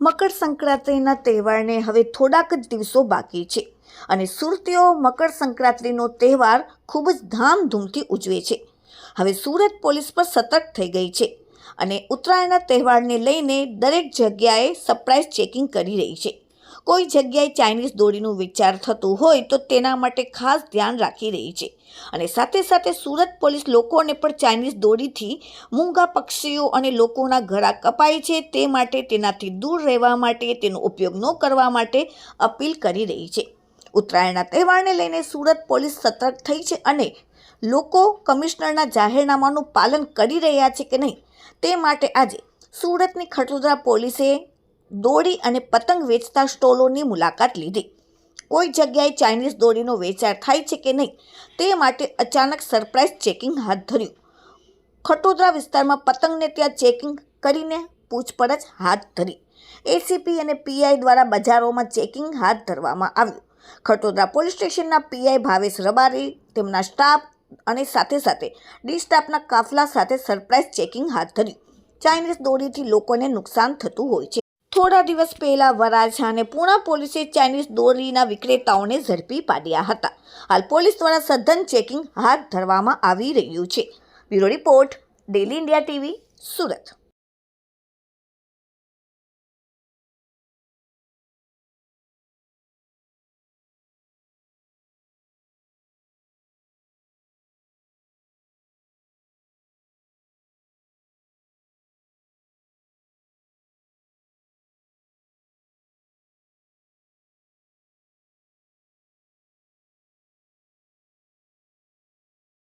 મકર સંક્રાંતિના તહેવારને હવે થોડાક જ દિવસો બાકી છે અને સુરતીઓ મકર સંક્રાંતિનો તહેવાર ખૂબ જ ધામધૂમથી ઉજવે છે. હવે સુરત પોલીસ પર સતર્ક થઈ ગઈ છે અને ઉત્તરાયણના તહેવારને લઈને દરેક જગ્યાએ સરપ્રાઇઝ ચેકિંગ કરી રહી છે. કોઈ જગ્યાએ ચાઇનીઝ દોરીનું વિચાર થતું હોય તો તેના માટે ખાસ ધ્યાન રાખી રહી છે. અને સાથે સાથે સુરત પોલીસ લોકોને પણ ચાઇનીઝ દોરીથી મૂંગા પક્ષીઓ અને લોકોના ગળા કપાય છે તે માટે તેનાથી દૂર રહેવા માટે, તેનો ઉપયોગ ન કરવા માટે અપીલ કરી રહી છે. ઉત્તરાયણના તહેવારને લઈને સુરત પોલીસ સતર્ક થઈ છે અને લોકો કમિશનરના જાહેરનામાનું પાલન કરી રહ્યા છે કે નહીં તે માટે આજે સુરતની ખટોદરા પોલીસે દોરી અને પતંગ વેચતા સ્ટોલોની મુલાકાત લીધી. કોઈ જગ્યાએ ચાઇનીઝ દોરીનો વેચાણ થાય છે કે નહીં તે માટે અચાનક સરપ્રાઇઝ ચેકિંગ હાથ ધર્યું. ખટોદરા વિસ્તારમાં પતંગને ત્યાં ચેકિંગ કરીને પૂછપરછ હાથ ધરી. એસીપી અને પીઆઈ દ્વારા બજારોમાં ચેકિંગ હાથ ધરવામાં આવ્યું. ખટોદરા પોલીસ સ્ટેશનના પીઆઈ ભાવેશ રબારી, તેમના સ્ટાફ અને સાથે સાથે ડી સ્ટાફના કાફલા સાથે સરપ્રાઇઝ ચેકિંગ હાથ ધર્યું. ચાઇનીઝ દોરીથી લોકોને નુકસાન થતું હોય છે. થોડા દિવસ પહેલાં વરાછા અને પૂણા પોલીસે ચાઇનીઝ દોરીના વિક્રેતાઓને ઝડપી પાડ્યા હતા. હાલ પોલીસ દ્વારા સઘન ચેકિંગ હાથ ધરવામાં આવી રહ્યું છે. Bureau report, daily India TV, Surat.